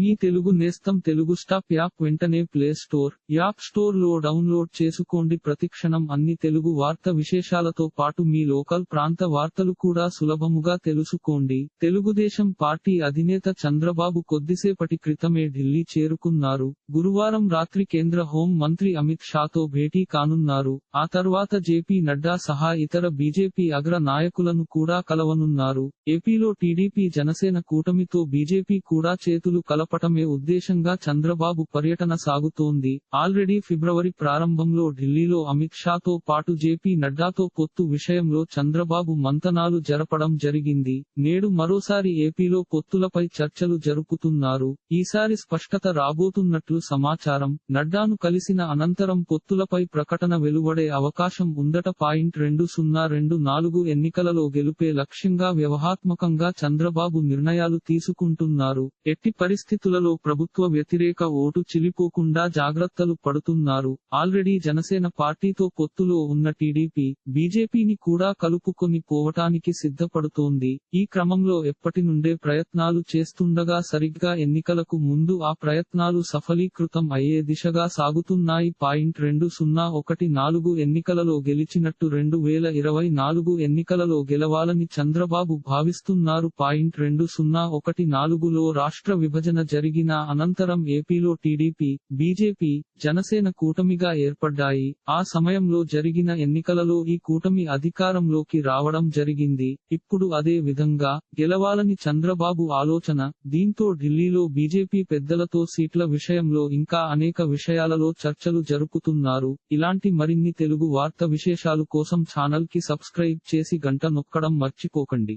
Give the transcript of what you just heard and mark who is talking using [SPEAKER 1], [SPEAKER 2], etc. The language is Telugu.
[SPEAKER 1] మీ తెలుగు నేస్తం తెలుగు స్టాప్ యాప్ వెంటనే ప్లే స్టోర్ యాప్ స్టోర్లో డౌన్లోడ్ చేసుకోండి. ప్రతిక్షణం అన్ని తెలుగు వార్త విశేషాలతో పాటు మీ లోకల్ ప్రాంత వార్తలు కూడా సులభముగా తెలుసుకోండి. తెలుగుదేశం పార్టీ అధినేత చంద్రబాబు కొద్దిసేపటి క్రితమే ఢిల్లీ చేరుకున్నారు. గురువారం రాత్రి కేంద్ర హోం మంత్రి అమిత్ షాతో భేటీ కానున్నారు. ఆ తర్వాత జేపీ నడ్డా సహా ఇతర బీజేపీ అగ్ర నాయకులను కూడా కలవనున్నారు. ఏపీలో టీడీపీ జనసేన కూటమితో బీజేపీ కూడా చేతులు కలపటమే ఉద్దేశంగా చంద్రబాబు పర్యటన సాగుతోంది? ఆల్రెడీ ఫిబ్రవరి ప్రారంభంలో ఢిల్లీలో అమిత్ షాతో పాటు జేపీ నడ్డాతో పొత్తు విషయంలో చంద్రబాబు మంతనాలు జరపడం జరిగింది. నేడు మరోసారి ఏపీలో పొత్తులపై చర్చలు జరుపుతున్నారు. ఈసారి స్పష్టత రాబోతున్నట్లు సమాచారం. నడ్డాను కలిసిన అనంతరం పొత్తులపై ప్రకటన వెలువడే అవకాశం ఉందట పాయింట్ రెండు సున్నా రెండు నాలుగు ఎన్నికలలో గెలుపే లక్ష్యంగా వ్యవహాత్మకంగా చంద్రబాబు నిర్ణయాలు తీసుకుంటున్నారు. ఎట్టి పరిస్థితి పరిస్థితులలో ప్రభుత్వ వ్యతిరేక ఓటు చిలిపోకుండా జాగ్రత్తలు పడుతున్నారు. ఆల్రెడీ జనసేన పార్టీతో పొత్తులో ఉన్న టీడీపీ బీజేపీని కూడా కలుపుకొని పోవటానికి సిద్ధపడుతోంది. ఈ క్రమంలో ఎప్పటి నుండే ప్రయత్నాలు చేస్తుండగా సరిగ్గా ఎన్నికలకు ముందు ఆ ప్రయత్నాలు సఫలీకృతం అయ్యే దిశగా సాగుతున్నాయి. పాయింట్ రెండు సున్నా ఒకటి నాలుగు ఎన్నికలలో గెలిచినట్టు రెండు వేల ఇరవై నాలుగు ఎన్నికలలో గెలవాలని చంద్రబాబు భావిస్తున్నారు. పాయింట్ రెండు సున్నా ఒకటి నాలుగులో రాష్ట్ర విభజన విభజన జరిగిన అనంతరం ఏపీలో టీడీపీ బీజేపీ జనసేన కూటమిగా ఏర్పడ్డాయి. ఆ సమయంలో జరిగిన ఎన్నికలలో ఈ కూటమి అధికారంలోకి రావడం జరిగింది. ఇప్పుడు అదే విధంగా గెలవాలని చంద్రబాబు ఆలోచన దీంతో ఢిల్లీలో బీజేపీ పెద్దలతో సీట్ల విషయంలో ఇంకా అనేక విషయాలలో చర్చలు జరుపుతున్నారు. ఇలాంటి మరిన్ని తెలుగు వార్త విశేషాలు కోసం ఛానల్కి సబ్స్క్రైబ్ చేసి గంట నొక్కడం మర్చిపోకండి.